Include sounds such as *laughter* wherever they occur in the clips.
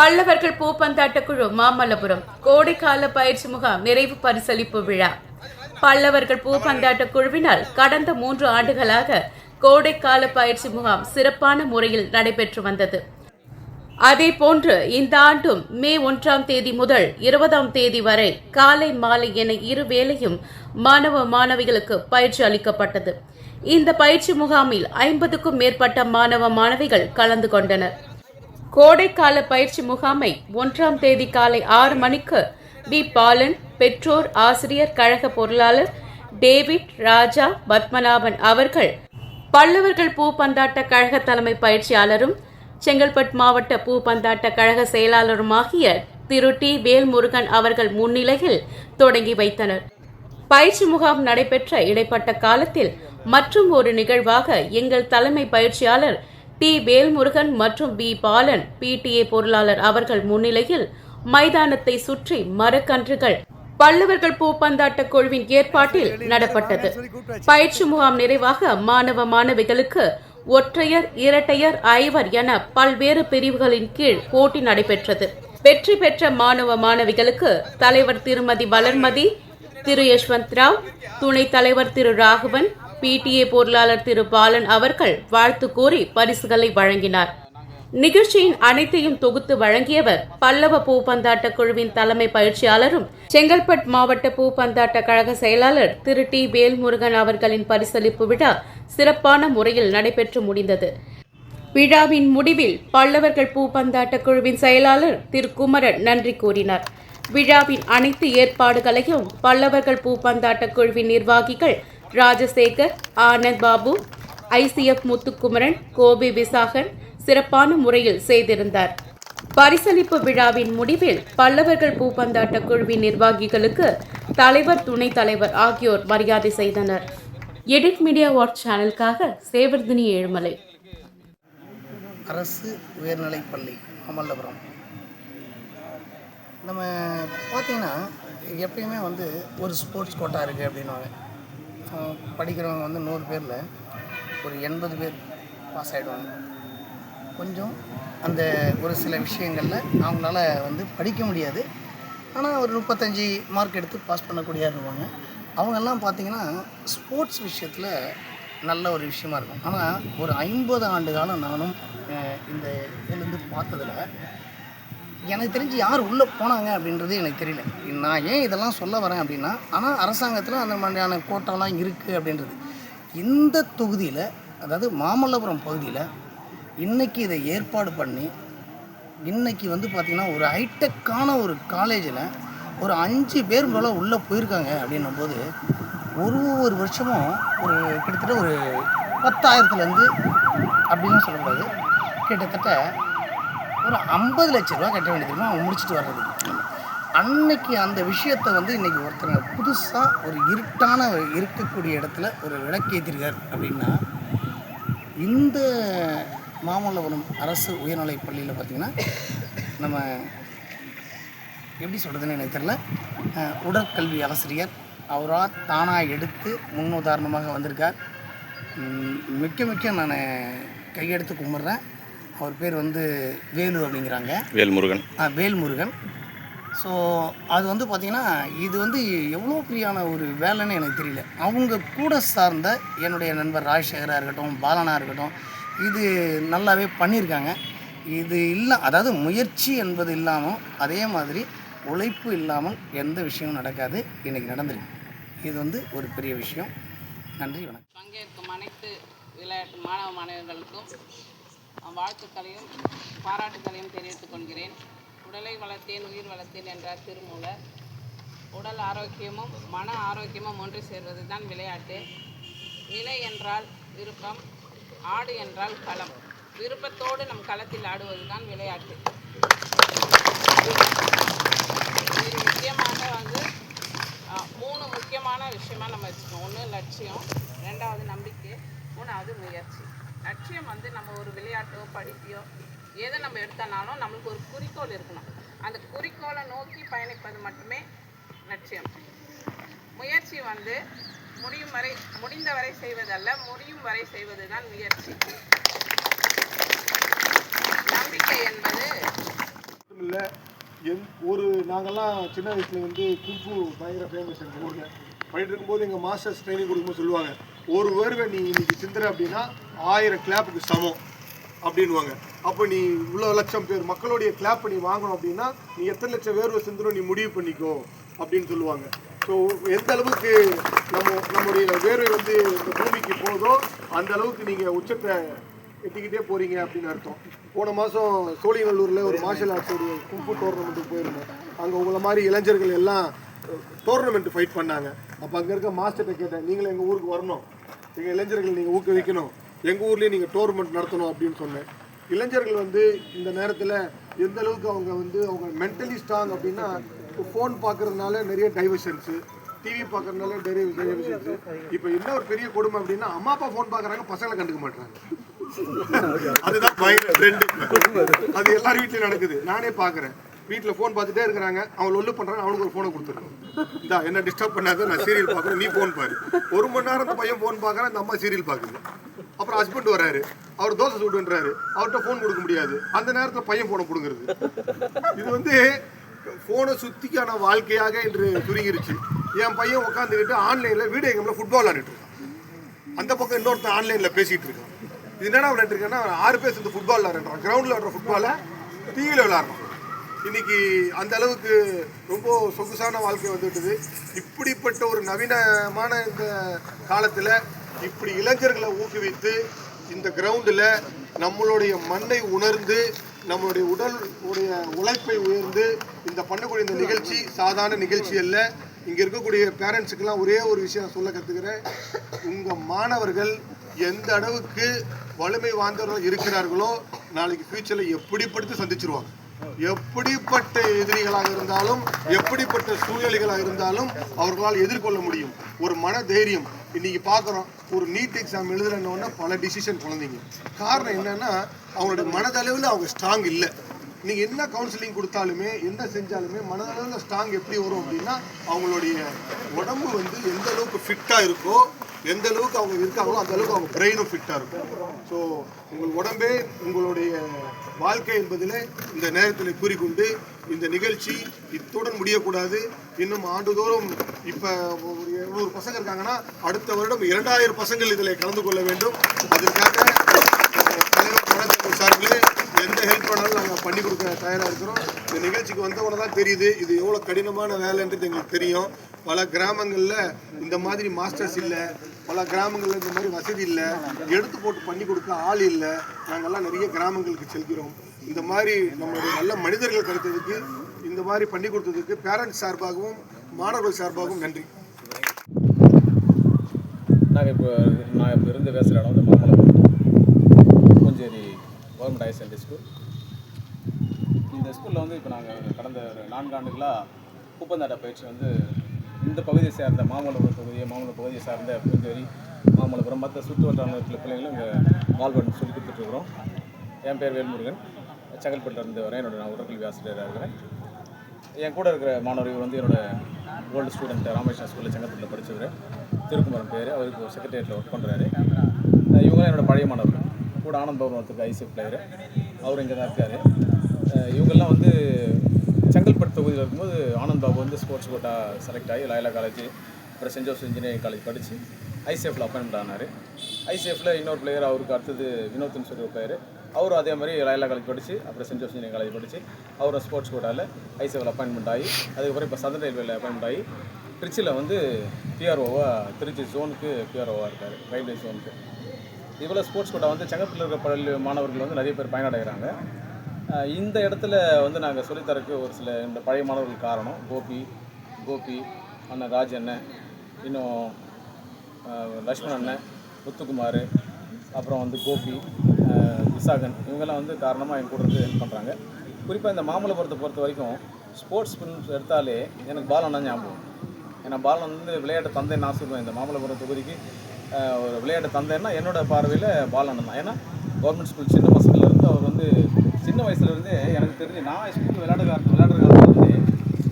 பல்லவர்கள் பூப்பந்தாட்ட குழு மாமல்லபுரம். கோடைக்கால பயிற்சி முகாம் நிறைவு பரிசளிப்பு விழா. பல்லவர்கள் பூப்பந்தாட்ட குழுவினால் கடந்த மூன்று ஆண்டுகளாக கோடைக்கால பயிற்சி முகாம் சிறப்பான முறையில் நடைபெற்று வந்தது. அதேபோன்று இந்த ஆண்டும் மே ஒன்றாம் தேதி முதல் இருபதாம் தேதி வரை காலை மாலை என இரு வேளையும் மாணவ மாணவிகளுக்கு பயிற்சி அளிக்கப்பட்டது. இந்த பயிற்சி முகாமில் ஐம்பதுக்கும் மேற்பட்ட மாணவ மாணவிகள் கலந்து கொண்டனர். கோடைக்கால பயிற்சி முகாமை ஒன்றாம் தேதி காலை ஆறு மணிக்கு வி பாலன் பெற்றோர் ஆசிரியர் கழக பொருளாளர் டேவிட் ராஜா பத்மநாபன் அவர்கள் பல்லவர்கள் பூப்பந்தாட்ட கழக தலைமை பயிற்சியாளரும் செங்கல்பட்டு மாவட்ட பூப்பந்தாட்ட கழக செயலாளருமாகிய திரு. டி. வேல்முருகன் அவர்கள் முன்னிலையில் தொடங்கி வைத்தனர். பயிற்சி முகாம் நடைபெற்ற இடைப்பட்ட காலத்தில் மற்றும் ஒரு நிகழ்வாக எங்கள் தலைமை பயிற்சியாளர் டி வேல்முருகன் மற்றும் பி. பாலன் பிடிஏ பொருளாளர் அவர்கள் முன்னிலையில் மைதானத்தை சுற்றி மரக்கன்றுகள் பல்லவர்கள் பூப்பந்தாட்ட குழுவின் ஏற்பாட்டில் நடப்பட்டது. பயிற்சி முகாம் நிறைவாக மாணவ மாணவிகளுக்கு ஒற்றையர் இரட்டையர் ஐவர் என பல்வேறு பிரிவுகளின் கீழ் போட்டி நடைபெற்றது. வெற்றி பெற்ற மாணவ மாணவிகளுக்கு தலைவர் திருமதி வளர்மதி திரு. யஷ்வந்த் ராவ் துணைத் தலைவர் திரு. ராகவன் பிடிஏ பொருளாளர் திரு பாலன் அவர்கள் வாழ்த்து கூறி பரிசுகளை வழங்கினார். நிகழ்ச்சியின் அனைத்தையும் தொகுத்து வழங்கியவர் பல்லவ பூப்பந்தாட்ட குழுவின் தலைமை பயிற்சியாளரும் செங்கல்பட் மாவட்ட பூப்பந்தாட்ட கழக செயலாளர் திரு டி வேல்முருகன் அவர்களின் பரிசளிப்பு விழா சிறப்பான முறையில் நடைபெற்று முடிந்தது. விழாவின் முடிவில் பல்லவர்கள் பூப்பந்தாட்ட குழுவின் செயலாளர் திரு குமரன் நன்றி கூறினார். விழாவின் அனைத்து ஏற்பாடுகளையும் பல்லவர்கள் பூப்பந்தாட்ட குழுவின் நிர்வாகிகள் ராஜசேகர் ஆனந்த் பாபு ஐசிஎஃப் முத்துக்குமரன் கோபி விசாகன் சிறப்பான முறையில் செய்திருந்தார். பரிசளிப்பு விழாவின் முடிவில் பல்லவர்கள் பூப்பந்தாட்ட குழுவின் நிர்வாகிகளுக்கு தலைவர் துணைத் தலைவர் ஆகியோர் மரியாதை செய்தனர். எடிட் மீடியா வாட்ச் சேனலுக்காக சேவர்தினி ஏழுமலை. அரசு உயர்நிலைப் பள்ளி மாமல்லபுரம். நம்ம பார்த்தீங்கன்னா எப்பயுமே வந்து ஒரு ஸ்போர்ட்ஸ் கோட்டா இருக்குது அப்படின்னுவாங்க. படிக்கிறவங்க வந்து நூறு பேரில் ஒரு எண்பது பேர் பாஸ் ஆகிடுவாங்க கொஞ்சம் அந்த ஒரு சில விஷயங்களில் அவங்களால வந்து படிக்க முடியாது. ஆனால் ஒரு முப்பத்தஞ்சு மார்க் எடுத்து பாஸ் பண்ணக்கூடிய இருப்பாங்க. அவங்கெல்லாம் பார்த்தீங்கன்னா ஸ்போர்ட்ஸ் விஷயத்தில் நல்ல ஒரு விஷயமா இருக்கும். ஆனால் ஒரு ஐம்பது ஆண்டு காலம் நானும் இந்த இதுலேருந்து பார்த்ததில் எனக்கு தெரிஞ்சு யார் உள்ளே போனாங்க அப்படின்றது எனக்கு தெரியல. நான் ஏன் இதெல்லாம் சொல்ல வரேன் அப்படின்னா ஆனால் அரசாங்கத்தில் அந்த மாதிரியான கோட்டாலாம் இருக்குது அப்படின்றது. இந்த தொகுதியில் அதாவது மாமல்லபுரம் பகுதியில் இன்றைக்கி இதை ஏற்பாடு பண்ணி இன்றைக்கி வந்து பார்த்திங்கன்னா ஒரு ஹைடெக்கான ஒரு காலேஜில் ஒரு அஞ்சு பேர் போல் உள்ளே போயிருக்காங்க அப்படின்னும் போது ஒரு ஒரு வருஷமும் ஒரு கிட்டத்தட்ட ஒரு பத்தாயிரத்துலேருந்து அப்படின்னு சொல்லக்கூடாது. கிட்டத்தட்ட ஒரு ஐம்பது லட்ச ரூபா கட்ட வேண்டியது அவங்க முடிச்சுட்டு வர்றது. அன்னைக்கு அந்த விஷயத்தை வந்து இன்னைக்கு ஒருத்தங்க புதுசாக ஒரு இருட்டான இருக்கக்கூடிய இடத்துல ஒரு விளக்கேற்றிருக்கார் அப்படின்னா இந்த மாமல்லபுரம் அரசு உயர்நிலைப் பள்ளியில் பார்த்திங்கன்னா நம்ம எப்படி சொல்கிறதுன்னு எனக்கு தெரில உடற்கல்வி ஆசிரியர் அவராக தானாக எடுத்து முன்னுதாரணமாக வந்திருக்கார். மிக்க மிக்க நான் கையெடுத்து கும்பிட்றேன். அவர் பேர் வந்து வேலு அப்படிங்கிறாங்க. வேல்முருகன். ஆ, வேல்முருகன். ஸோ அது வந்து பார்த்திங்கன்னா இது வந்து எவ்வளோ பெரியான ஒரு வேலைன்னு எனக்கு தெரியல. அவங்க கூட சார்ந்த என்னுடைய நண்பர் ராஜசேகராக இருக்கட்டும் பாலனா இருக்கட்டும் இது நல்லாவே பண்ணியிருக்காங்க. இது இல்லை அதாவது முயற்சி என்பது இல்லாமல் அதே மாதிரி உழைப்பு இல்லாமல் எந்த விஷயமும் நடக்காது. இன்றைக்கி நடந்திருக்கு. இது வந்து ஒரு பெரிய விஷயம். நன்றி வணக்கம். பங்கேற்கும் அனைத்து விளையாட்டு மாணவ மாணவர்களுக்கும் வாழ்த்துக்களையும் பாராட்டுக்களையும் தெரிவித்துக் கொள்கிறேன். உடலை வளர்த்தேன் உயிர் வளர்த்தேன் என்றார் திருமூலர் உடல் ஆரோக்கியமும் மன ஆரோக்கியமும் ஒன்று சேர்வது தான் விளையாட்டு. நிலை என்றால் விருப்பம் ஆடு என்றால் களம். விருப்பத்தோடு நம் களத்தில் ஆடுவது தான் விளையாட்டு. இது முக்கியமாக வந்து மூணு முக்கியமான விஷயமா நம்ம வச்சுக்கணும் ஒன்று லட்சியம் ரெண்டாவது நம்பிக்கை மூணாவது முயற்சி. லட்சியம் வந்து நம்ம ஒரு விளையாட்டோ படிப்பையோ எதை நம்ம எடுத்தனாலும் நம்மளுக்கு ஒரு குறிக்கோள் இருக்கணும். அந்த குறிக்கோளை நோக்கி பயணிப்பது மட்டுமே லட்சியம். முயற்சி வந்து முடியும் வரை முடிந்த வரை செய்வதல்ல முடியும் வரை செய்வது தான் முயற்சி. நம்பிக்கை என்பது என் ஒரு நாங்கள்லாம் சின்ன வயசில் வந்து குங்ஃபு பயங்கர ஃபேமஸ் எங்கள் ஊரில். படிட்டு இருக்கும்போது எங்கள் மாஸ்டர்ஸ் ட்ரைனிங் கொடுக்கும்போது சொல்லுவாங்க ஒரு வேர்வை நீ இன்னைக்கு சிந்துற அப்படின்னா ஆயிரம் கிளாப்புக்கு சமம் அப்படின்வாங்க அப்போ நீ இவ்வளோ லட்சம் பேர் மக்களுடைய கிளாப் நீ வாங்கணும் அப்படின்னா நீ எத்தனை லட்சம் வேர்வை சிந்தணும் நீ முடிவு பண்ணிக்கோ அப்படின்னு சொல்லுவாங்க. ஸோ எந்த அளவுக்கு நம்ம நம்முடைய வேர்வை வந்து இந்த பூமிக்கு போதோ அந்த அளவுக்கு நீங்கள் உச்சத்தை எட்டிக்கிட்டே போகிறீங்க அப்படின்னு அர்த்தம். போன மாதம் சோழிநல்லூரில் ஒரு மார்ஷல் ஆர்ட்ஸோடைய கும்பு டோர்னமெண்ட்டுக்கு போயிருந்தோம். அங்கே உங்களை மாதிரி இளைஞர்கள் எல்லாம் டோர்னமெண்ட் ஃபைட் பண்ணாங்க. அப்போ அங்கே இருக்க மாஸ்டர்கிட்ட கேட்டேன் நீங்களும் எங்கள் ஊருக்கு வரணும். எங்கள் இளைஞர்கள் நீங்கள் ஊக்குவிக்கணும். எங்கள் ஊர்லேயே நீங்கள் டோர்னமெண்ட் நடத்தணும் அப்படின்னு சொன்னேன். இளைஞர்கள் வந்து இந்த நேரத்தில் எந்த அளவுக்கு அவங்க வந்து அவங்க மென்டலி ஸ்ட்ராங் அப்படின்னா ஃபோன் பார்க்கறதுனால நிறைய டைவர்ஷன்ஸு டிவி பார்க்கறதுனால நிறைய டைவர்ஷன்ஸு இப்போ என்ன ஒரு பெரிய கொடுமை அப்படின்னா அம்மா அப்பா ஃபோன் பார்க்குறாங்க பசங்களை கண்டுக்க மாட்டாங்க *laughs* அதுதான் பயங்கர ட்ரெண்ட் அது எல்லார் வீட்லயும் நடக்குது. நானே பார்க்குறேன் வீட்டில் ஃபோன் பார்த்துட்டே இருக்கிறாங்க. அவன் ஒல்லு பண்ணுறாங்க அவனுக்கு ஒரு ஃபோனை கொடுத்துருக்கோம் இந்தா என்ன டிஸ்டர்ப் பண்ணாத நான் சீரியல் பார்க்குறேன் நீ ஃபோன் பாரு. ஒரு மணி நேரம் அந்த பையன் ஃபோன் பார்க்குறேன் இந்த அம்மா சீரியல் பார்க்குது. அப்புறம் ஹஸ்பண்ட் வராரு அவர் தோசை சுடுன்றாரு அவர்கிட்ட ஃபோன் கொடுக்க முடியாது. அந்த நேரத்தில் பையன் ஃபோனை கொடுக்குறது. இது வந்து ஃபோனை சுத்திக்கான வாழ்க்கையாக இன்று சுருங்கிருச்சு. என் பையன் உட்காந்துக்கிட்டு ஆன்லைனில் வீடியோ கேமில் ஃபுட்பால் விளாண்டுட்டு இருக்கான். அந்த பக்கம் இன்னொருத்தன் ஆன்லைனில் பேசிகிட்டு இருக்கான். இது என்னடா விளையாண்டுருக்கேன்னா ஆறு பேர் சேர்ந்து ஃபுட்பால் விளாடுறான் கிரவுண்டில் விளாட்ற ஃபுட்பாலை டிவியில் விளாட்றான் இன்னைக்கு அந்த அளவுக்கு ரொம்ப சொகுசான வாழ்க்கை வந்துவிட்டது. இப்படிப்பட்ட ஒரு நவீனமான இந்த காலத்தில் இப்படி இளைஞர்களை ஊக்குவித்து இந்த கிரவுண்டில் நம்மளுடைய மண்ணை உணர்ந்து நம்மளுடைய உடல் உடைய உழைப்பை உயர்ந்து இந்த பண்ணக்கூடிய இந்த நிகழ்ச்சி சாதாரண நிகழ்ச்சி அல்ல. இங்கே இருக்கக்கூடிய பேரண்ட்ஸுக்கெல்லாம் ஒரே ஒரு விஷயம் சொல்ல கற்றுக்கிறேன் உங்கள் மாணவர்கள் எந்த அளவுக்கு வலிமை வாய்ந்தவர்கள் இருக்கிறார்களோ நாளைக்கு ஃப்யூச்சரில் எப்படிப்படுத்தி சந்திச்சிருவாங்க. எப்படிப்பட்ட எதிரிகளாக இருந்தாலும் எப்படிப்பட்ட சூழ்நிலைகளாக இருந்தாலும் அவர்களால் எதிர்கொள்ள முடியும். ஒரு மன தைரியம் இன்னைக்கு பார்க்குறோம் ஒரு நீட் எக்ஸாம் எழுதுறோன்னா பல டிசிஷன் குழந்தைங்க. காரணம் என்னன்னா அவங்களுடைய மனதளவில் அவங்க ஸ்ட்ராங் இல்லை. நீங்கள் என்ன கவுன்சிலிங் கொடுத்தாலுமே என்ன செஞ்சாலுமே மனதளவில் ஸ்ட்ராங் எப்படி வரும் அப்படின்னா அவங்களுடைய உடம்பு வந்து எந்த அளவுக்கு ஃபிட்டாக இருக்கோ எந்த அளவுக்கு அவங்க இருக்காங்களோ அந்த அளவுக்கு அவங்க பிரெயினும் ஃபிட்டாக இருக்கும். ஸோ உங்கள் உடம்பே உங்களுடைய வாழ்க்கை என்பதில் இந்த நேரத்தில் கூறிக்கொண்டு இந்த நிகழ்ச்சி இத்துடன் முடியக்கூடாது. இன்னும் ஆண்டுதோறும் இப்போ ஒரு இருநூறு பசங்க இருக்காங்கன்னா அடுத்த வருடம் இரண்டாயிரம் பசங்கள் இதில் கலந்து கொள்ள வேண்டும். அதற்காக தலைவர் சார்பில் எந்த ஹெல்ப் பண்ணாலும் நாங்கள் பண்ணி கொடுக்க தயாராக இருக்கிறோம். இந்த நிகழ்ச்சிக்கு வந்தவொடனே தான் தெரியுது. இது எவ்வளோ கடினமான வேலைன்றது எங்களுக்கு தெரியும். பல கிராமங்களில் இந்த மாதிரி மாஸ்டர்ஸ் இல்லை. பல கிராமங்களில் இந்த மாதிரி வசதி இல்லை. எடுத்து போட்டு பண்ணி கொடுக்க ஆள் இல்லை. நாங்கள்லாம் நிறைய கிராமங்களுக்கு செல்கிறோம். இந்த மாதிரி நம்மளுடைய நல்ல மனிதர்கள் கிடைத்ததுக்கு இந்த மாதிரி பண்ணி கொடுத்ததுக்கு பேரண்ட்ஸ் சார்பாகவும் மாணவர்கள் சார்பாகவும் நன்றி. நாங்கள் இப்போ நான் இப்போ இருந்து பேசுகிற இடம் வந்து கவர்மெண்ட் ஹையர் செகண்டரி ஸ்கூல் இந்த ஸ்கூலில் வந்து இப்போ நாங்கள் கடந்த ஒரு நான்கு ஆண்டுகளாக குப்பந்தாட்ட பயிற்சி வந்து இந்த பகுதியை சேர்ந்த மாமல்லபுரம் பகுதியை மாமல்லபுரம் பகுதியை சார்ந்த புதுவரி மாமல்லபுரம் மற்ற சுற்று வட்டாரத்தில் பிள்ளைங்களும் இங்கே வாழ்வன் சொல்லி கொடுத்துட்ருக்குறோம் என் பேர் வேல்முருகன். செங்கல்பட்டில் இருந்து வரேன். என்னோட நான் உடற்கல்வி ஆசிரியராக இருக்கிறேன். என் கூட இருக்கிற மாணவர் வந்து என்னோடய ஓல்டு ஸ்டூடெண்ட் ராமகிருஷ்ணா ஸ்கூலில் செங்கல்பட்டில் படித்தவர் திருக்குமரன் பேர். அவருக்கு செக்ரட்டேரியட்டில் ஒர்க் பண்ணுறாரு இவங்க என்னோட பழைய மாணவர்கள். கூட ஆனந்த் பவன் ஒருத்தருக்கு ஐசிஎஃப் பிளேயர் அவர் இங்கே தான் இருக்கார். இவங்கெல்லாம் வந்து செங்கல்பட்டு தொகுதியில் இருக்கும்போது ஆனந்த் பாபு வந்து ஸ்போர்ட்ஸ் கோட்டா செலக்ட் ஆகி லயலா காலேஜ் அப்புறம் சென்ட் ஜோசப் இன்ஜினியரிங் காலேஜ் படித்து ஐசிஎஃப்ல அப்பாயின்மெண்ட் ஆனார். ஐசிஎஃப்ல இன்னொரு பிளேயர் அவருக்கு அடுத்தது வினோத்னு சொல்லி ஒரு பிளேயர் அவரும் அதே மாதிரி லயலா காலேஜ் படித்து அப்புறம் சென்ட் ஜோசப் இன்ஜினியரிங் காலேஜ் படித்து அவரும் ஸ்போர்ட்ஸ் கோட்டாவில் ஐசிஎஃப்ல அப்பாயின்மெண்ட் ஆகி அதுக்கப்புறம் இப்போ சதன் ரயில்வேல அப்பாயின்மெண்ட் ஆகி திருச்சியில் வந்து பிஆர்ஓவாக திருச்சி ஜோனுக்கு பிஆர்ஓவாக இருக்கார் ரயில்வே ஜோனுக்கு இவ்வளோ ஸ்போர்ட்ஸ் கோட்டா வந்து செங்கப்பட்டில் இருக்கிற பள்ளி மாணவர்கள் வந்து நிறைய பேர் பயனடைகிறாங்க. இந்த இடத்துல வந்து நாங்கள் சொல்லித்தரக்கு ஒரு சில இந்த பழைய மாணவர்கள் காரணம். கோபி கோபி அண்ணன் ராஜ் அண்ணன் இன்னும் லக்ஷ்மண் அண்ணன் முத்துக்குமார் அப்புறம் வந்து கோபி விசாகன் இவங்கெல்லாம் வந்து காரணமாக என் கூட இருந்து ஹெல்ப் பண்ணுறாங்க குறிப்பாக இந்த மாமல்லபுரத்தை பொறுத்த வரைக்கும் ஸ்போர்ட்ஸ் ஃபிலிம்ஸ் எடுத்தாலே எனக்கு பாலண்ணா ஞாபகம் ஏன்னா பாலன் வந்து விளையாட்டு தந்தை நான் சொல்லுவேன் இந்த மாமல்லபுரம் தொகுதிக்கு ஒரு விளையாட்டு தந்தைன்னா என்னோட பார்வையில் பாலண்ணன் தான். ஏன்னா கவர்மெண்ட் ஸ்கூல் சின்ன பசங்கள்லேருந்து அவர் வந்து சின்ன வயசுலேருந்தே எனக்கு தெரிஞ்சு நான் ஸ்கூல் விளையாட காலத்து விளையாடுற காலத்துலேருந்தே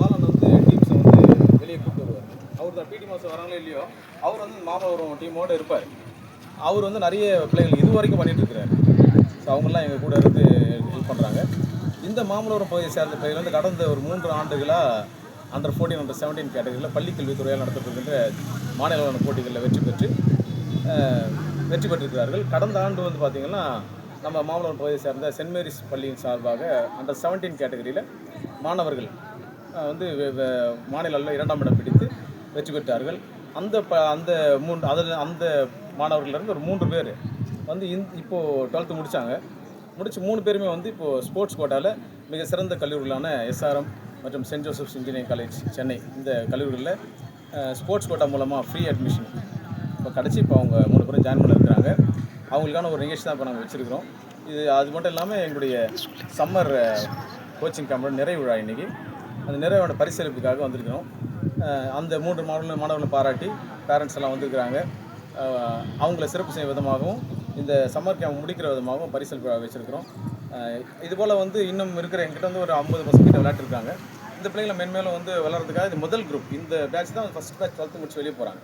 பாலன் வந்து டீம்ஸை வந்து வெளியே கூப்பிட்டு வருவார். அவர் தான் பிடி மாதம் வராங்களோ இல்லையோ அவர் வந்து மாமல்லபுரம் டீமோடு இருப்பார். அவர் வந்து நிறைய பிள்ளைகள் இது வரைக்கும் பண்ணிட்டு ஸோ அவங்கெல்லாம் எங்கள் கூட இருந்து ஹெல்ப் பண்ணுறாங்க இந்த மாமல்லபுரம் பகுதியை சேர்ந்த பிள்ளைகள் வந்து கடந்த ஒரு மூன்று ஆண்டுகளாக அண்டர் ஃபோர்டீன் அண்டர் செவன்டீன் கேட்டகரியில் பள்ளிக்கல்வித்துறையால் நடத்தப்படுகின்ற மாநில போட்டிகளில் வெற்றி பெற்று வெற்றி பெற்றிருக்கிறார்கள். கடந்த ஆண்டு வந்து பார்த்திங்கன்னா நம்ம மாமல்லபுரம் பகுதியை சேர்ந்த சென்ட் மேரிஸ் பள்ளியின் சார்பாக அண்டர் செவன்டீன் கேட்டகரியில் மாணவர்கள் வந்து வெ- மாநில அளவில் இரண்டாம் இடம் பிடித்து வெற்றி பெற்றார்கள். அந்த ப அந்த மூன்று அதில் அந்த மாணவர்களிருந்து ஒரு மூன்று பேர் வந்து இந் இப்போது டுவெல்த்து முடித்தாங்க முடித்து மூணு பேருமே வந்து இப்போது ஸ்போர்ட்ஸ் கோட்டாவில் மிக சிறந்த கல்லூரிகளான எஸ்ஆர்எம் மற்றும் saint Joseph's engineering college Chennai. இந்த கல்லூரிகளில் ஸ்போர்ட்ஸ் கோட்டா மூலமாக ஃப்ரீ அட்மிஷன் கிடச்சி இப்போ அவங்க மூணு பேரும் ஜாயின் பண்ணிருக்காங்க அவங்களுக்கான ஒரு நிகழ்ச்சி தான் இப்போ நாங்கள் வச்சுருக்கிறோம். இது அது மட்டும் இல்லாமல் எங்களுடைய சம்மர் கோச்சிங் கேம்போட நிறைவு விழா இன்றைக்கி அந்த நிறைவோட பரிசீலிப்புக்காக வந்திருக்கிறோம். அந்த மூன்று மாணவர்கள் மாணவர்களை பாராட்டி பேரண்ட்ஸ் எல்லாம் வந்திருக்கிறாங்க. அவங்கள சிறப்பு செய்யும் விதமாகவும் இந்த சம்மர் கேம்ப் முடிக்கிற விதமாகவும் பரிசளிப்பு வச்சுருக்கிறோம். இது போல் வந்து இன்னும் இருக்கிற எங்கிட்ட வந்து ஒரு ஐம்பது பசங்க கிட்ட விளையாட்டுருக்காங்க இந்த பிள்ளைங்களை மென்மேலும் வந்து விளாட்றதுக்காக இது முதல் குரூப் இந்த பேட்ச் தான் ஃபஸ்ட் பேட்ச் டுவெல்த்து முடிச்சு வெளியே போகிறாங்க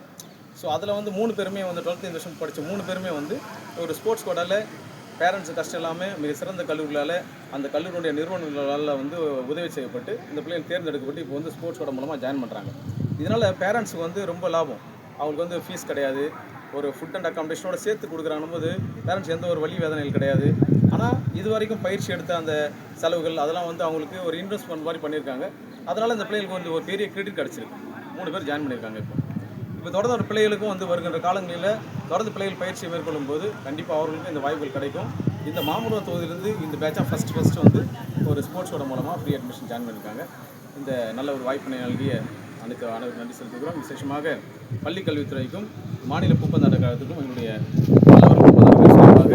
ஸோ அதில் வந்து மூணு பேருமே வந்து டுவெல்த்து இந்த வருஷம் படித்த மூணு பேருமே வந்து ஒரு ஸ்போர்ட்ஸ் கோட்டாவில் பேரண்ட்ஸ் கஷ்டம் இல்லாமல் மிக சிறந்த கல்லூரிகளால் அந்த கல்லூரியுடைய நிறுவனங்களால் வந்து உதவி செய்யப்பட்டு இந்த பிள்ளைகள் தேர்ந்தெடுக்கப்பட்டு இப்போ வந்து ஸ்போர்ட்ஸ் கோட்டா மூலமாக ஜாயின் பண்ணுறாங்க இதனால் பேரண்ட்ஸுக்கு வந்து ரொம்ப லாபம். அவங்களுக்கு வந்து ஃபீஸ் கிடையாது. ஒரு ஃபுட் அண்ட் அக்காமடேஷனோட சேர்த்து கொடுக்குறாங்க போது பேரண்ட்ஸ் எந்த ஒரு வழி வேதனைகள் கிடையாது. ஆனால் இது வரைக்கும் பயிற்சி எடுத்த அந்த செலவுகள் அதெல்லாம் வந்து அவங்களுக்கு ஒரு இன்வெஸ்ட்மெண்ட் மாதிரி பண்ணியிருக்காங்க. அதனால் இந்த பிள்ளைகளுக்கு வந்து ஒரு பெரிய கிரெடிட் கிடச்சிருக்கு. மூணு பேர் ஜாயின் பண்ணியிருக்காங்க இப்போ. இப்போ தொடர்ந்து ஒரு பிள்ளைகளுக்கும் வந்து வருகின்ற காலங்களில் தொடர்ந்து பிள்ளைகள் பயிற்சியை மேற்கொள்ளும் போது கண்டிப்பாக அவர்களுக்கும் இந்த வாய்ப்புகள் கிடைக்கும். இந்த மாமல்லபுரம் தொகுதியிலிருந்து இந்த பேட்சாக ஃபஸ்ட் ஃபஸ்ட்டு வந்து ஒரு ஸ்போர்ட்ஸோட மூலமாக ஃப்ரீ அட்மிஷன் ஜாயின் பண்ணியிருக்காங்க இந்த நல்ல ஒரு வாய்ப்பினை நல்கிய அனைத்து அனைவரும் நன்றி செலுத்துகிறோம் விசேஷமாக பள்ளிக் கல்வித்துறைக்கும் மாநில பூப்பந்தாட்ட கழகத்துக்கும் எங்களுடைய மாணவர் பூப்பந்தாட்ட சார்பாக